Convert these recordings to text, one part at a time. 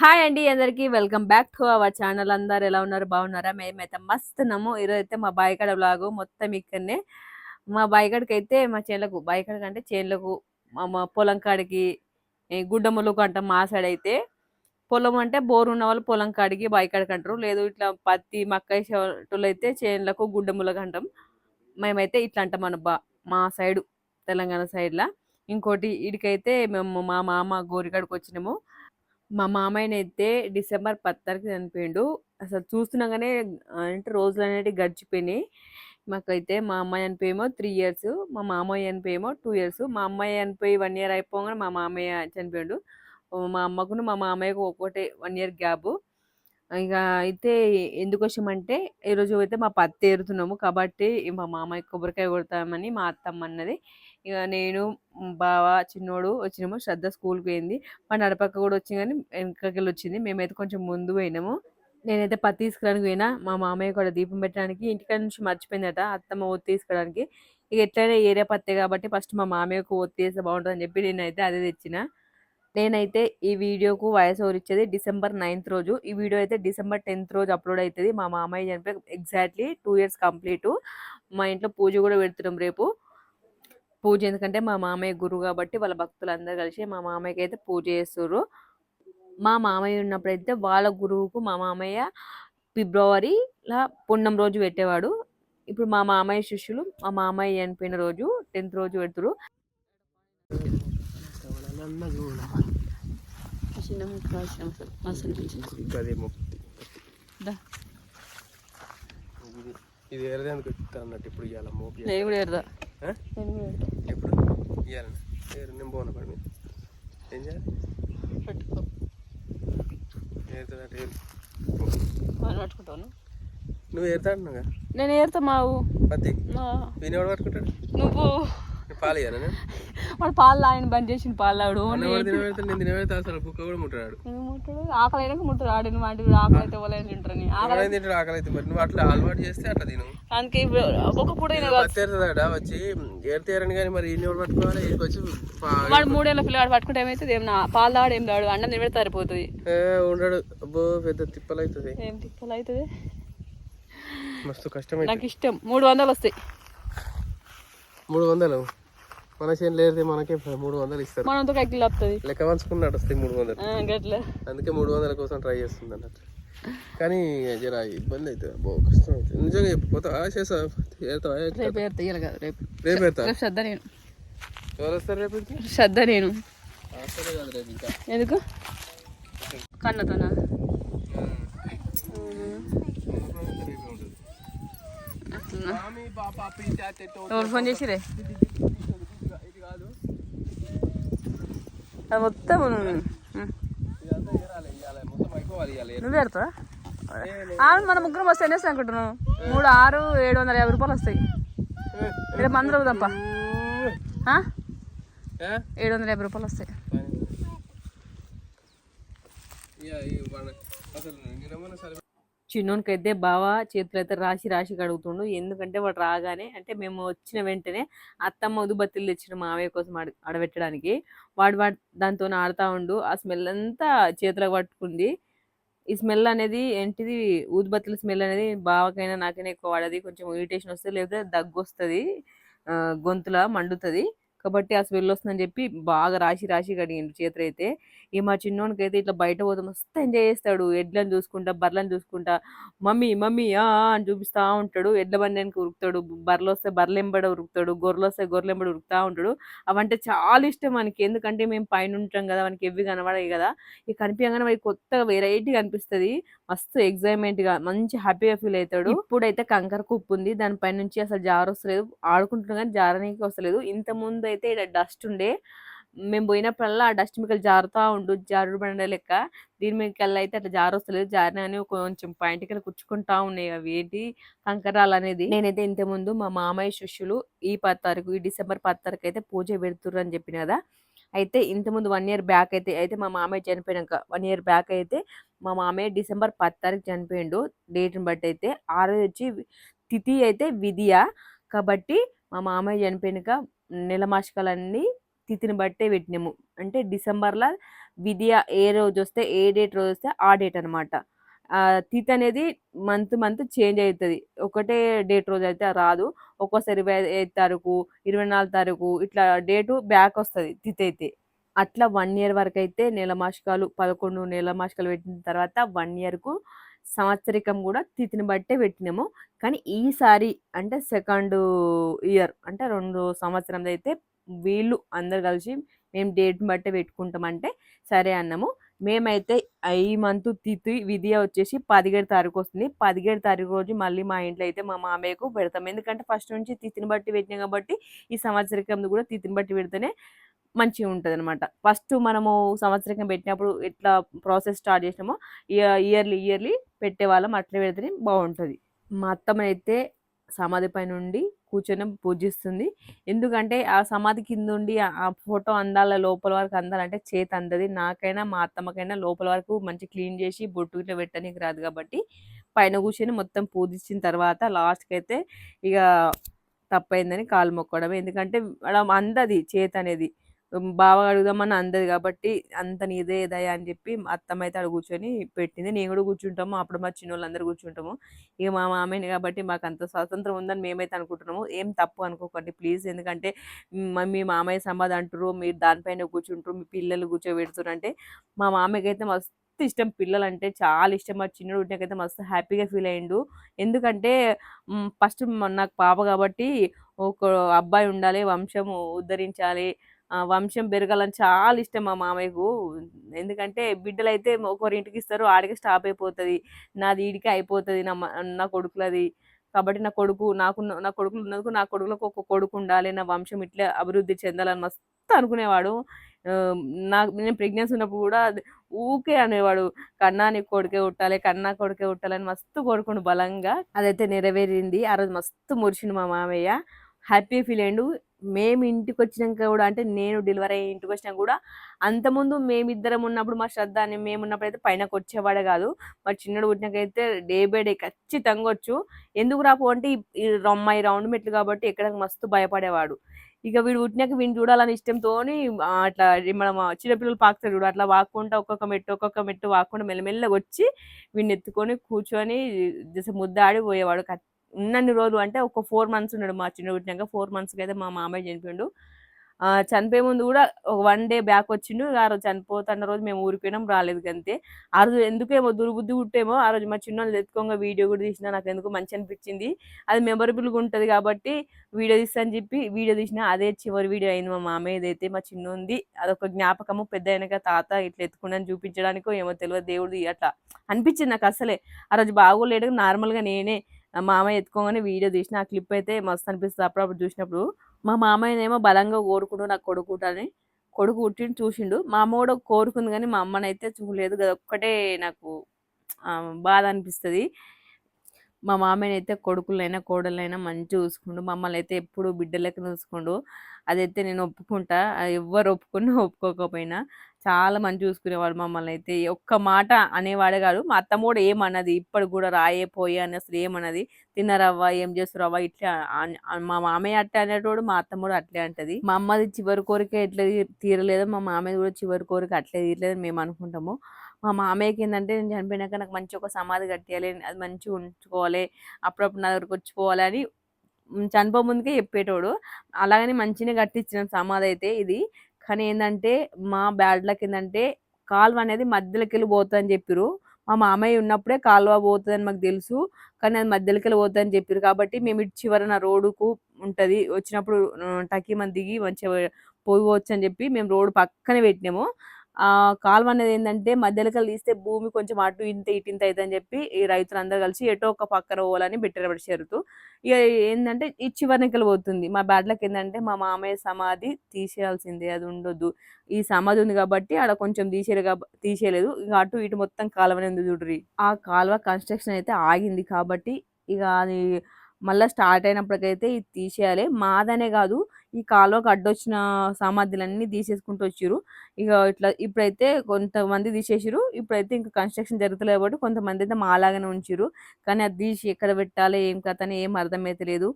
Hi అండి అందరికి. Welcome back to our channel. అందరు ఎలా ఉన్నారు? బాగున్నారా? మేమైతే మస్తున్నాము ఈరోజు అయితే మా బాయికాడ బ్లాగు మొత్తం ఇక్కడనే. మా బాయికాడికి అయితే మా చేనులకు బాయికాడ అంటే చేనులకు మా పొలం కాడికి ఈ గుడ్డములకు అంటాం మా సైడ్ అయితే పొలం అంటే బోరు ఉన్న వాళ్ళు పొలం కాడికి బాయికాడికి అంటారు లేదు ఇట్లా పత్తి మక్క చెట్టులు అయితే చేనులకు గుడ్డములకు అంటాం. మేమైతే ఇట్లా అంటాం మన బా మా సైడు తెలంగాణ సైడ్లో. ఇంకోటి ఇడికైతే మేము మా మామ గోరికాడికి వచ్చినాము. మా మామయ్యనైతే డిసెంబర్ పద్నాలుగు చనిపోయిండు. అసలు చూస్తున్నాగానే అంటే రోజులు అనేవి గడిచిపోయినాయి. మాకైతే మా అమ్మాయి చనిపోయేమో త్రీ ఇయర్స్ మా మామయ్య చనిపోయేమో టూ ఇయర్స్. మా అమ్మాయి చనిపోయి వన్ ఇయర్ అయిపోగానే మా మామయ్య చనిపోయాడు. మా అమ్మకును మా మామయ్యకు ఒక్కొక్కటే వన్ ఇయర్ గ్యాప్. ఇక అయితే ఎందుకు వచ్చామంటే ఈరోజు అయితే మా పత్తి ఏరుతున్నాము కాబట్టి మా మామయ్య కొబ్బరికాయ కొడతామని మా అత్తమ్మ అన్నది. ఇక నేను బావ చిన్నోడు వచ్చినాము. శ్రద్ధ స్కూల్కి పోయింది. మా నడపక్క కూడా వచ్చింది కానీ వెనకకెళ్ళి వచ్చింది మేమైతే కొంచెం ముందు పోయినాము. నేనైతే పత్తి తీసుకురానికి పోయినా. మా మామయ్య కూడా దీపం పెట్టడానికి ఇంటికాడ నుంచి మర్చిపోయిందట అత్తమ్మ ఒత్తి తీసుకోవడానికి ఇక ఎట్లయినా ఏరియా పత్తే కాబట్టి ఫస్ట్ మా మామయ్యకు ఒత్తి వేస్తే బాగుంటుంది అని చెప్పి నేనైతే అదే తెచ్చిన. నేనైతే ఈ వీడియోకు వాయిస్ ఓవర్ ఇచ్చేది డిసెంబర్ నైన్త్ రోజు. ఈ వీడియో అయితే డిసెంబర్ టెన్త్ రోజు అప్లోడ్ అవుతుంది మా మామయ్య చనిపోయి ఎగ్జాక్ట్లీ టూ ఇయర్స్ కంప్లీట్. మా ఇంట్లో పూజ కూడా పెడుతున్నాం రేపు. పూజ. ఎందుకంటే మా మామయ్య గురువు కాబట్టి వాళ్ళ భక్తులు అందరూ కలిసి మా మామయ్యకి అయితే పూజ చేస్తారు మా మామయ్య ఉన్నప్పుడైతే వాళ్ళ గురువుకు మా మామయ్య ఫిబ్రవరిలో పుణ్యం రోజు పెట్టేవాడు. ఇప్పుడు మా మామయ్య శిష్యులు మా మామయ్య చనిపోయిన రోజు టెన్త్ రోజు పెడతారు ఇది ఎక్కుతాను అన్నట్టు ఇప్పుడు ఇవ్వాలి మోపి ఆ? ఎప్పుడు? ఇవ్వాలని ఏరు నేను పోను పడి మీద. ఏం చేయాలి? ఏరుతాడంటే ఏరు. పట్టుకుంటాను నువ్వు? ఏరుతాడున్నాగా నేను ఏరుతా మావు పత్తి? వినేవాడు పట్టుకుంటాడు? నువ్వు. పాలు వాడు పాలు ఆయన బంద్ చేసిన పాలు తినబెడతా అసలు కుక్క కూడా ముట్టాడు ముట్టుడు ఆకలి అయినాక ముట్టుడు ఆడిన వాటి ఆకలి అయితే ఇవ్వలేని తింటారని ఎవరైనా తింటాడు ఆకలి అయితే మరి నువ్వు అట్లా అలవాటు చేస్తే అట్లా తిను. అందుకే ఒక పూట అయినా కాదు. పత్తి ఏరుతాడా వచ్చి ఏరితేరని కానీ మరి ఇన్ని పట్టుకోవాలి? వచ్చి వాడు మూడేళ్ళ పిల్లవాడు పట్టుకుంటే ఏమైతుంది? ఏం పాలు తాడు ఏం తాడు అన్నం తినబెడితే సరిపోతుంది. ఉండడు. అబ్బో పెద్ద తిప్పలు అవుతుంది ఏం తిప్పలు అవుతుంది మస్తు కష్టమైతే నాకు ఇష్టం. మూడు వందలు వస్తాయి. మూడు వందలు? మన చేనులు ఏరితే మనకే మూడు వందలు ఇస్తారు. మనంతో కైకిలు వస్తుంది లెక్క వంచుకున్నాడు వస్తాయి మూడు వందలు. గట్ల. అందుకే మూడు వందల కోసం ట్రై చేస్తుంది అన్నట్టు. కానీ జర ఇబ్బంది అవుతుంది. అబ్బో కష్టం అవుతుంది. నిజంగా పోతా చేసా ఏరుతావా రేపు ఏరుతా రేపు. రేపు ఏరుతా రేపు శ్రద్ధ నేను. ఎవరు వస్తారు రేపు? శ్రద్ధ నేను. ఎందుకు? కన్నతోనా? ఎవరు ఫోన్ చేసిరే ఇది కాదు అది మొత్తం నువ్వు పెడతా ఆమె మన ముగ్గురం వస్తే ఎన్ని వస్తాయి అనుకుంటున్నాను మూడు ఆరు ఏడు వందల యాభై రూపాయలు వస్తాయి. రేపు అందరూ తప్ప. ఏడు వందల యాభై రూపాయలు వస్తాయి. అసలు చిన్నోనికి అయితే బావా చేతులు అయితే రాసి రాసి కడుగుతుండు. ఎందుకంటే వాడు రాగానే అంటే మేము వచ్చిన వెంటనే అత్తమ్మ ఉదుబత్తిలు తెచ్చిన మావయ్య కోసం అడ అడబెట్టడానికి వాడు వాడు దాంతో ఆడుతూ ఉండు. ఆ స్మెల్ అంతా చేతులకు పట్టుకుంది. ఈ స్మెల్ అనేది ఏంటిది? ఊదుబత్తుల స్మెల్ అనేది బావకైనా నాకైనా ఎక్కువ వాడది కొంచెం ఇరిటేషన్ వస్తుంది లేదా దగ్గు వస్తుంది గొంతుల మండుతుంది. కాబట్టి ఆ స్మెల్ వస్తుందని చెప్పి బాగా రాసి రాసి కడిగిండు చేతులు అయితే ఈ మా చిన్నోనికి అయితే ఇట్లా బయట పోతే మస్తు ఎంజాయ్ చేస్తాడు. ఎడ్లను చూసుకుంటా బర్లను చూసుకుంటా. మమ్మీ మమ్మీ ఆ అని చూపిస్తా ఉంటాడు. ఎడ్ల బండానికి ఉరుకుతాడు. బర్రెలు వస్తే బర్రెంబడ ఉరుకుతాడు. గొర్రెలు వస్తే గొర్రెలు ఉరుకుతూ ఉరుకుతా ఉంటాడు. అవంటే చాలా ఇష్టం మనకి ఎందుకంటే మేము పైన ఉంటాం కదా మనకి ఎవ్వి కనబడాయి కదా. ఇక కనిపించగానే మనకి కొత్తగా వెరైటీ అనిపిస్తది మస్తు ఎగ్జైట్మెంట్గా మంచి హ్యాపీగా ఫీల్ అవుతాడు. ఇప్పుడైతే కంకర కుప్పు ఉంది. దానిపై నుంచి అసలు జారు వస్తలేదు ఆడుకుంటున్నా కానీ జారనీకి వస్తలేదు. ఇంత ముందు అయితే ఇక్కడ డస్ట్ ఉండే. మేము పోయినప్పుడల్లా ఆ డస్ట్ మీకు జారుతా ఉండు జారుడు బండ లెక్క. దీని మీదకి అయితే అట్లా జారొస్తలేదు. జారిన అని కొంచెం పాయింట్కి కూర్చుకుంటా ఉన్నాయి అవి. ఏంటి? కంకరాలు అనేది. నేనైతే ఇంతకుముందు మా మామయ్య శిష్యులు ఈ పది తారీఖు ఈ డిసెంబర్ పది తారీఖు అయితే పూజ పెడుతుర్రు అని చెప్పిన కదా. అయితే ఇంతకుముందు వన్ ఇయర్ బ్యాక్ అయితే అయితే మా మామయ్య చనిపోయినాక వన్ ఇయర్ బ్యాక్ అయితే మా మామయ్య డిసెంబర్ పది తారీఖు చనిపోయిండు. డేట్ని బట్టి అయితే ఆ రోజు వచ్చి తిథి అయితే విధియ. కాబట్టి మా మామయ్య చనిపోయినాక నెల మాసికాలన్నీ తిథిని బట్టే పెట్టినాము. అంటే డిసెంబర్లో విద్య ఏ రోజు వస్తే ఏ డేట్ రోజు వస్తే ఆ డేట్ అనమాట తిథి అనేది మంత్ మంత్ చేంజ్ అవుతుంది ఒకటే డేట్ రోజు అయితే రాదు. ఒక్కోసారి ఇరవై ఐదు తారీఖు ఇరవై నాలుగు తారీఖు ఇట్లా డేటు బ్యాక్ వస్తుంది తిథి అయితే. అట్లా వన్ ఇయర్ వరకు అయితే నెల మాసికాలు పదకొండు నెల మాసికాలు పెట్టిన తర్వాత వన్ ఇయర్కు సంవత్సరికం కూడా తిథిని బట్టే పెట్టినాము. కానీ ఈసారి అంటే సెకండ్ ఇయర్ అంటే రెండు సంవత్సరం అయితే వీళ్ళు అందరు కలిసి మేము డేట్ బట్టే పెట్టుకుంటామంటే సరే అన్నాము. మేమైతే ఈ మంత్ తిథి విధియ వచ్చేసి పదిహేడు తారీఖు వస్తుంది. పదిహేడు తారీఖు రోజు మళ్ళీ మా ఇంట్లో అయితే మా మామయ్యకు పెడతాం. ఎందుకంటే ఫస్ట్ నుంచి తిథిని బట్టి పెట్టినాం కాబట్టి ఈ సంవత్సరం కూడా తిథిని బట్టి పెడితేనే మంచిగా ఉంటుంది అనమాట ఫస్ట్ మనము సంవత్సరం పెట్టినప్పుడు ఎట్లా ప్రాసెస్ స్టార్ట్ చేసినామో ఇయర్లీ ఇయర్లీ పెట్టేవాళ్ళం అట్లా పెడితేనే బాగుంటుంది. మా అత్తమ్మనైతే సమాధి పైన కూర్చొని పూజిస్తుంది. ఎందుకంటే ఆ సమాధి కింద ఉండి ఆ ఫోటో అందాల లోపల వరకు అందాలంటే చేతి అందది. నాకైనా మా అత్తమ్మకైనా లోపల వరకు మంచి క్లీన్ చేసి బొట్టు ఇట్లా పెట్టడానికి రాదు కాబట్టి పైన కూర్చొని మొత్తం పూజించిన తర్వాత లాస్ట్కి అయితే ఇక తప్పైందని కాలు మొక్కడం ఎందుకంటే అందది చేతి అనేది బాగా అడుగుదామని అందది కాబట్టి అంత నీదే ఏదయ్యా అని చెప్పి మా అత్తమ్మ అయితే అక్కడ కూర్చొని పెట్టింది. నేను కూడా కూర్చుంటాము. అప్పుడు మా చిన్న వాళ్ళందరూ కూర్చుంటాము. ఇక మా మామయ్యని కాబట్టి మాకు అంత స్వాతంత్రం ఉందని మేమైతే అనుకుంటున్నాము. ఏం తప్పు అనుకోకండి ప్లీజ్. ఎందుకంటే మీ మామయ్య సమాధి అంటారు మీరు దానిపైన కూర్చుంటారు మీ పిల్లలు కూర్చోబెడుతున్నారు అంటే మా మామయ్యకి అయితే మస్తు ఇష్టం. పిల్లలు అంటే చాలా ఇష్టం. మా చిన్నడు ఉంటేకైతే మస్తు హ్యాపీగా ఫీల్ అయ్యిండు ఎందుకంటే ఫస్ట్ నాకు పాప కాబట్టి ఒక అబ్బాయి ఉండాలి వంశము ఉద్ధరించాలి వంశం పెరగాలని చాలా ఇష్టం మా మామయ్యకు. ఎందుకంటే బిడ్డలు అయితే ఒకరింటికి ఇస్తారు ఆడికి స్టాప్ అయిపోతుంది. నాది ఈడికి అయిపోతుంది నా నా కొడుకులది. కాబట్టి నా కొడుకు నాకు నా కొడుకులు ఉన్నందుకు నా కొడుకులకు ఒక కొడుకు ఉండాలి నా వంశం ఇట్లా అభివృద్ధి చెందాలని మస్తు అనుకునేవాడు. నాకు నేను ప్రెగ్నెన్సీ ఉన్నప్పుడు కూడా ఊకే అనేవాడు. కన్నా నీ కొడుకే ఉట్టాలి కన్నా కొడుకే ఉట్టాలని మస్తు కోరుకుండు బలంగా. అదైతే నెరవేరింది. ఆ రోజు మస్తు మురిచింది మా మామయ్య. హ్యాపీ ఫీల్ అయ్యిండు. మేము ఇంటికి వచ్చినాక కూడా అంటే నేను డెలివరీ అయ్యి ఇంటికి వచ్చినా కూడా అంతకుముందు మేమిద్దరం ఉన్నప్పుడు మా శ్రద్ధ అని మేము ఉన్నప్పుడు అయితే పైనకు వచ్చేవాడే కాదు. మా చిన్నడు పుట్టినాకైతే డే బై డే ఖచ్చితంగా వచ్చు. ఎందుకు రాపు అంటే ఈ రమ్మాయి రౌండ్ మెట్లు కాబట్టి ఎక్కడ మస్తు భయపడేవాడు. ఇక వీడు పుట్టినాక వీడిని చూడాలని ఇష్టంతో అట్లా మన చిన్నపిల్లలు పాకుతారు చూడు. అట్లా వాక్కుంటా ఒక్కొక్క మెట్టు ఒక్కొక్క మెట్టు వాక్కుండా మెల్లమెల్లగా వచ్చి వీడిని ఎత్తుకొని కూర్చొని ముద్దాడి పోయేవాడు. ఉన్నన్ని రోజులు అంటే ఒక ఫోర్ మంత్స్ ఉన్నాడు మా చిన్న పుట్టినాక. ఫోర్ మంత్స్కి అయితే మా మామయ్య చనిపోయిండు. చనిపోయే ముందు కూడా ఒక వన్ డే బ్యాక్ వచ్చిండు. ఆ రోజు చనిపోతున్న రోజు మేము ఊరిపోయినాం రాలేదు అంతే ఆ రోజు ఎందుకేమో దుర్బుద్ధి పుట్టేమో ఆ రోజు మా చిన్న ఎత్తుకోగా వీడియో కూడా తీసిన నాకు ఎందుకు మంచి అనిపించింది. అది మెమొరబుల్గా ఉంటుంది కాబట్టి వీడియో తీస్తా అని చెప్పి వీడియో తీసిన అదే చివరి వీడియో అయింది మా మామయ్యది అయితే మా చిన్న ఉంది అదొక జ్ఞాపకము పెద్ద అయినాక తాత ఇట్లా ఎత్తుకున్నాను చూపించడానికో ఏమో తెలియదు దేవుడిది అట్లా అనిపించింది నాకు అసలే. ఆ రోజు బాగోలేడు నార్మల్గా నేనే మామయ్య ఎత్తుకోగానే వీడియో తీసిన ఆ క్లిప్ అయితే మస్తు అనిపిస్తుంది అప్పుడప్పుడు చూసినప్పుడు మా మామయ్యనేమో బలంగా కోరుకుంటూ నాకు కొడుకుంటాని అని. కొడుకు పుట్టిండు చూసిండు. మా అమ్మ కూడా కోరుకుంది కానీ మా అమ్మనైతే చూడలేదు. కదా ఒక్కటే నాకు బాధ అనిపిస్తుంది. మా మామయ్య అయితే కొడుకులైనా కోడలైనా మంచిగా చూసుకుండు. మమ్మల్ని అయితే ఎప్పుడు బిడ్డలకి చూసుకుండు. అదైతే నేను ఒప్పుకుంటా. ఎవ్వరు ఒప్పుకున్నా ఒప్పుకోకపోయినా. చాలా మంచి చూసుకునేవాడు మమ్మల్ని అయితే. ఒక్క మాట అనేవాడే కాదు. మా అత్తమ్మ కూడా ఏమన్నది? ఇప్పటికి కూడా రాయే పోయే అని అసలు ఏమన్నది? తిన్నారవ్వా? ఏం చేస్తారవ్వ ఇట్లా మా మామయ్య అట్టే అనేటోడు మా అత్తమ్మ కూడా అట్లే అంటది. మా అమ్మది చివరి కోరిక ఎట్లా తీరలేదు. మా మామయ్య కూడా చివరి కోరిక అట్లే తీరలేదు మేము అనుకుంటాము. మా మామయ్యకి ఏంటంటే నేను చనిపోయినాక నాకు మంచి ఒక సమాధి కట్టేయాలి అది మంచిగా ఉంచుకోవాలి అప్పుడప్పుడు నా దగ్గరకు వచ్చిపోవాలి అని చనిపో ముందుకే చెప్పేటోడు. అలాగని మంచిగా కట్టించిన సమాధి అయితే ఇది. కానీ ఏంటంటే మా బ్యాడ్ లక్ ఏంటంటే కాలువ అనేది మధ్యలోకి వెళ్ళి పోతుందని చెప్పిర్రు. మా మామయ్య ఉన్నప్పుడే కాలువ పోతుందని మాకు తెలుసు కానీ అది మధ్యలోకి వెళ్ళి పోతుందని చెప్పారు కాబట్టి మేము ఇటు చివరన రోడ్డుకు ఉంటుంది వచ్చినప్పుడు టకీ మంది దిగి మంచిగా పోవచ్చు అని చెప్పి మేము రోడ్డు పక్కనే పెట్టినాము. కాలువ అనేది ఏంటంటే మధ్యలోకి తీస్తే భూమి కొంచెం అటు ఇంత ఇటు ఇంత అవుతుందని చెప్పి ఈ రైతులందరూ కలిసి ఎటో ఒక పక్కన పోవాలని పెట్టారు చేరుతూ ఇక ఏంటంటే ఈ చివరినికలు పోతుంది. మా బ్యాడ్లకి ఏంటంటే మా మామయ్య సమాధి తీసేయాల్సిందే అది ఉండొద్దు. ఈ సమాధి ఉంది కాబట్టి ఆడ కొంచెం తీసేయరు తీసేయలేదు. ఇక అటు ఇటు మొత్తం కాలువనే ఉంది చూడరి ఆ కాలువ కన్స్ట్రక్షన్ అయితే ఆగింది కాబట్టి ఇక అది మళ్ళీ స్టార్ట్ అయినప్పటికైతే ఇది తీసేయాలి. మాదనే కాదు ఈ కాలువకు అడ్డొచ్చిన సామాగ్రిలన్నీ తీసేసుకుంటూ వచ్చారు. ఇక ఇట్లా ఇప్పుడైతే కొంతమంది తీసేసారు. ఇప్పుడైతే ఇంకా కన్స్ట్రక్షన్ జరుగుతలేదు కాబట్టి కొంతమంది అయితే మాలాగానే ఉంచారు. కానీ అది తీసి ఎక్కడ పెట్టాలి ఏం కథ అని ఏం అర్థమైతే లేదు.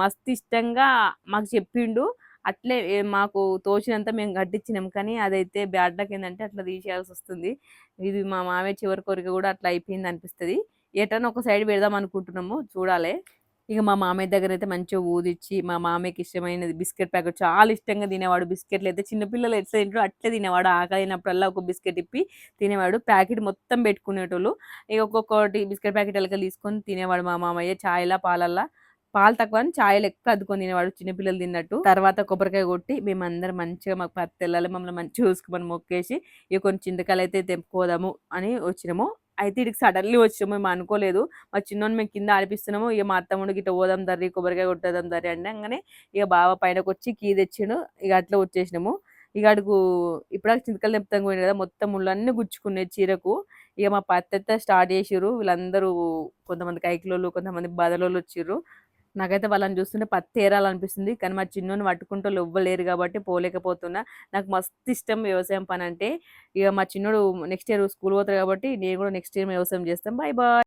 మస్తు ఇష్టంగా మాకు చెప్పిండు. అట్లే మాకు తోచినంత మేము కట్టించినాం. కానీ అదైతే బ్యాడ్ లక్ ఏంటంటే అట్లా తీసేయాల్సి వస్తుంది. ఇది మా మామయ్య చివరి కోరిక కూడా అట్లా అయిపోయింది అనిపిస్తుంది. ఎటన్నా ఒక సైడ్ పెడదాం అనుకుంటున్నాము. చూడాలి. ఇక మా మామయ్య దగ్గర అయితే మంచిగా ఊదిచ్చి మా మామయ్యకి ఇష్టమైనది బిస్కెట్ ప్యాకెట్ చాలా ఇష్టంగా తినేవాడు. బిస్కెట్లు అయితే చిన్నపిల్లలు ఎట్లా తింటారు అట్లే తినేవాడు. ఆకలి అయినప్పుడల్లా ఒక బిస్కెట్ ఇప్పి తినేవాడు. ప్యాకెట్ మొత్తం పెట్టుకునేటోళ్ళు. ఇక ఒక్కొక్కటి బిస్కెట్ ప్యాకెట్ ఎలకలు తీసుకొని తినేవాడు మా మామయ్య. చాయ్లా పాలల్లా. పాలు తక్కువ అని చాయ్ ఎక్కువ అద్దుకొని తినేవాడు చిన్నపిల్లలు తిన్నట్టు. తర్వాత కొబ్బరికాయ కొట్టి మేమందరం మంచిగా మాకు పత్తి వెళ్ళాలి మమ్మల్ని మంచిగా చూసుకోమని మొక్కేసి ఇక కొన్ని చింతకాయలు అయితే తెంపుకోదాము అని వచ్చినాము. అయితే ఇడికి సడన్లీ వచ్చాము మేము అనుకోలేదు. మా చిన్నోని మేము కింద ఆడిపిస్తున్నాము. ఇక మా అత్తమ్ముడు గిట్ట పోదాం దర్రి కొబ్బరికాయ కొట్టేదాం దర్రి అనగానే ఇక బావ పైనకు వచ్చి కీ తెచ్చిండు. ఇక అట్లా వచ్చేసినాము. ఇక అడుగు ఇప్పుడు చింతకాయలు తెంపుతాం పోయింది కదా మొత్తం ముళ్ళన్నీ గుచ్చుకునే చీరకు. ఇక మా పత్త స్టార్ట్ చేసిర్రు. వీళ్ళందరూ కొంతమంది కైకిలోళ్ళు కొంతమంది బదలోళ్ళు వచ్చిర్రు. నాకైతే వాళ్ళని చూస్తుంటే పత్తేరాలనిపిస్తుంది. కానీ మా చిన్నోని పట్టుకుంటూ ఇవ్వలేరు కాబట్టి పోలేకపోతున్నా. నాకు మస్తు ఇష్టం వ్యవసాయం పని అంటే. ఇక మా చిన్నోడు నెక్స్ట్ ఇయర్ స్కూల్ పోతారు కాబట్టి నేను కూడా నెక్స్ట్ ఇయర్ వ్యవసాయం చేస్తాం. Bye bye